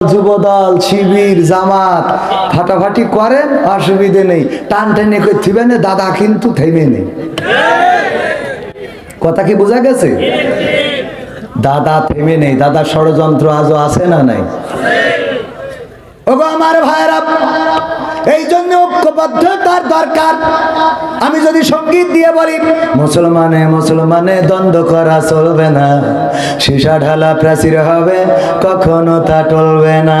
যুবদল, শিবির, জামাত ফাটাফাটি করেন অসুবিধে নেই। টান টেনে করছিবেন দাদা কিন্তু থেমে নেই কথা কি বোঝা গেছে? দাদা থেমে নেই, দাদা ষড়যন্ত্র আজও আছে না নাই? ওগো আমার ভাইয়েরা এই জন্য ঐক্যবদ্ধতার দরকার। আমি যদি সংগীত দিয়ে বলি, মুসলমানে মুসলমানে দ্বন্দ্ব করা চলবে না। সীসা ঢালা প্রাচীর হবে, কখনো তা টলবে না।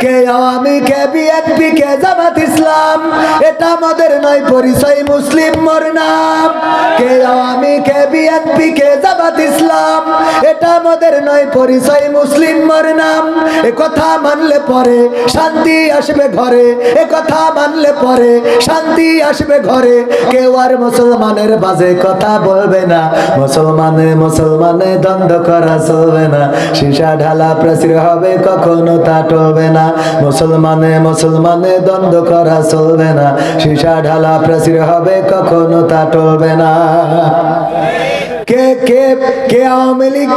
কে আওয়ামী কে বিএনপি, কে জামাত ইসলাম? এটা আমাদের নয়, পরিচয় মুসলিম মোর নাম। কে আওয়ামী কে বিএনপি, কে জামাত ইসলাম? এটা আমাদের নয়, পরিচয় মুসলিম মোর নাম। এ কথা মানলে পরে শান্তি আসবে ঘরে। এ কথা মানলে পরে শান্তি আসবে ঘরে। কেউ আর মুসলমানের বাজে কথা বলবে না। মুসলমানে মুসলমানে দ্বন্দ্ব করা চলবে না। সীসা ঢালা প্রাচীর হবে, কখনো তা টলবে না। মুসলমানে মুসলমানে দ্বন্দ্ব করা চলবে না। সীসা ঢালা প্রাচীর হবে, কখনো তা টলবে না। কে কে কে আওয়ামী লীগ,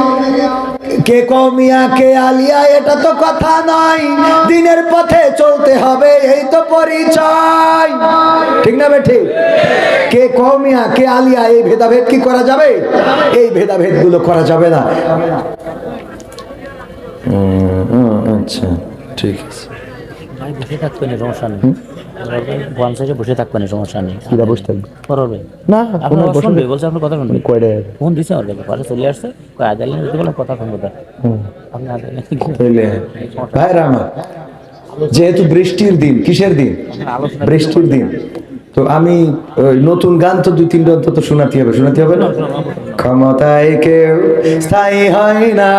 কে কমিয়া কে আলিয়া, এটা তো কথা নয়। দিনের পথে চলতে হবে, এই তো পরিচয়। ঠিক না বেঠি কে কমিয়া কে আলিয়া, এই ভেদাভেদ কি করা যাবে? এই ভেদাভেদগুলো করা যাবে না। আচ্ছা। ঠিক আছে। ভাই বসে থাকবেন সমস্যা নেই। ওয়ান সাইডে বসে থাকবেন সমস্যা নেই। কিরা বসে থাকবে? করবে? না আপনার শুনবে বলছে আপনার কথা শুনবে। কয়টা? ফোন দিছে আমার কাছে পরে চলে আসছে। কয় আদাল দিতে বলে কথা শুনব তার আপনি আদাল আমার যেহেতু বৃষ্টির দিন কিসের দিন? বৃষ্টির দিন। তো আমি ওই নতুন গান তো দুই তিনটা অন্তত শোনাতে হবে শোনাতে হবে না? ক্ষমতায় কেউ স্থায়ী হয় না।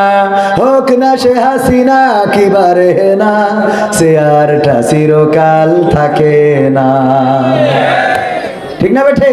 হোক না সে হাসিনা কিবারে না, সে আরটা চিরকাল থাকে না। ঠিক না বেঠে?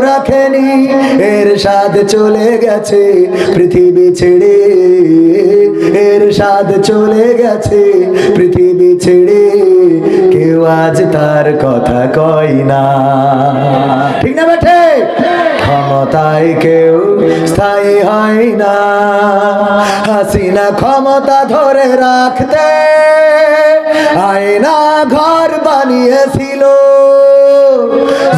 রাখেনি। এর স্বাদ চলে গেছে পৃথিবী ছেড়ে। এর স্বাদ চলে গেছে পৃথিবী ছেড়ে। কেউ আজ তার কথা কয় না। ঠিক না বেঠে? ক্ষমতায় কেউ স্থায়ী হয় না। হাসিনা ক্ষমতা ধরে রাখতে আয়না ঘর বানিয়েছিল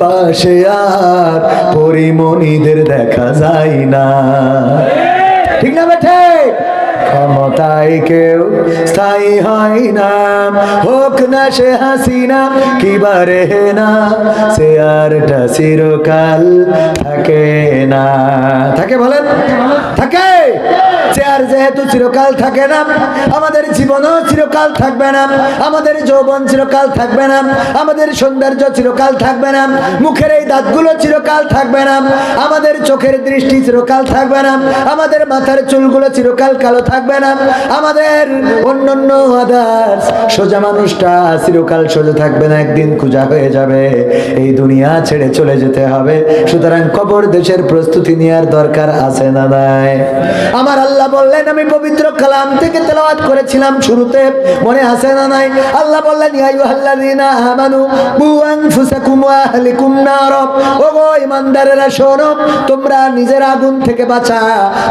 পাশে আর পরিমণিদের দেখা যায় না। ঠিক না বেঠে? ক্ষমতায় কেউ স্থায়ী হয় না। হোক না সে হাসিনা কিবারে না, সে আরটা চিরকাল থাকে না। থাকে বলেন? থাকে! চেয়ার যেহেতু চিরকাল থাকে না, আমাদের জীবনও চিরকাল থাকবে না, আমাদের যৌবন চিরকাল থাকবে না, আমাদের সৌন্দর্য চিরকাল থাকবে না, মুখের এই দাঁতগুলো চিরকাল থাকবে না, আমাদের চোখের দৃষ্টি চিরকাল থাকবে না, আমাদের মাথার চুলগুলো চিরকাল কালো থাকবে না, আমাদের অন্যান্য আদার্স সোজা মানুষটা চিরকাল সোজা থাকবে না, একদিন খুঁজা হয়ে যাবে, এই দুনিয়া ছেড়ে চলে যেতে হবে, সুতরাং কবর দেশের প্রস্তুতি নেওয়ার দরকার আছে না নাই? আমার আল্লাহ বললেন আমি পবিত্র কালাম থেকে তেলাওয়াত করেছিলাম শুরুতে। মনে আছে না নাই? আল্লাহ বললেন ইয়া আইয়ুহাল্লাযীনা আমানু বু আনফুসাকুম ওয়া আহলিকুম নার। ও গো ইমানদারেরা শোনো তোমরা নিজের আগুন থেকে বাঁচা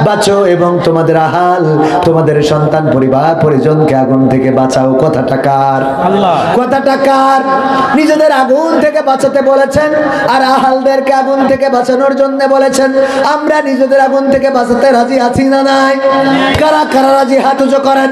বাঁচো এবং তোমাদের আহাল তোমাদের সন্তান পরিবার পরিজনকে আগুন থেকে বাঁচাও। কথাটা কার? আল্লাহ। কথাটা কার? নিজেদের আগুন থেকে বাঁচাতে বলেছেন আর আহালদেরকে আগুন থেকে বাঁচানোর জন্য বলেছেন। আমরা নিজেদের আগুন থেকে বাঁচাতে রাজি আছি না নাই? কারা কারা রাজি হাত উঁচু করেন?